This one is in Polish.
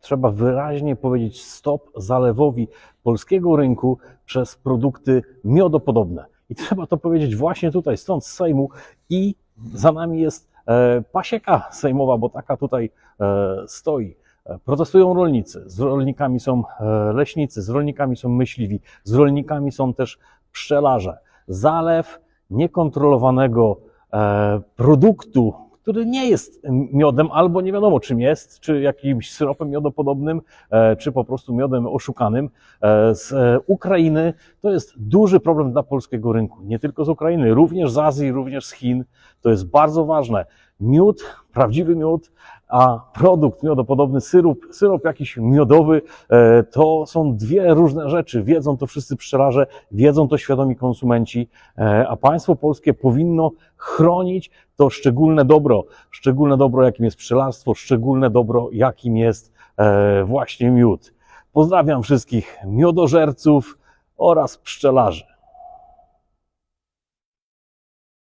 Trzeba wyraźnie powiedzieć stop zalewowi polskiego rynku przez produkty miodopodobne. I trzeba to powiedzieć właśnie tutaj, stąd z Sejmu i za nami jest e, pasieka sejmowa, bo taka tutaj e, stoi. E, Protestują rolnicy, z rolnikami są leśnicy, z rolnikami są myśliwi, z rolnikami są też pszczelarze. Zalew niekontrolowanego produktu, który nie jest miodem, albo nie wiadomo czym jest, czy jakimś syropem miodopodobnym, e, czy po prostu miodem oszukanym e, z e, Ukrainy, to jest duży problem dla polskiego rynku. Nie tylko z Ukrainy, również z Azji, również z Chin. To jest bardzo ważne. Miód, prawdziwy miód, a produkt miodopodobny, syrop, syrop jakiś miodowy, e, to są dwie różne rzeczy. Wiedzą to wszyscy pszczelarze, wiedzą to świadomi konsumenci, e, a państwo polskie powinno chronić to szczególne dobro, szczególne dobro, jakim jest pszczelarstwo, szczególne dobro, jakim jest e, właśnie miód. Pozdrawiam wszystkich miodożerców oraz pszczelarzy.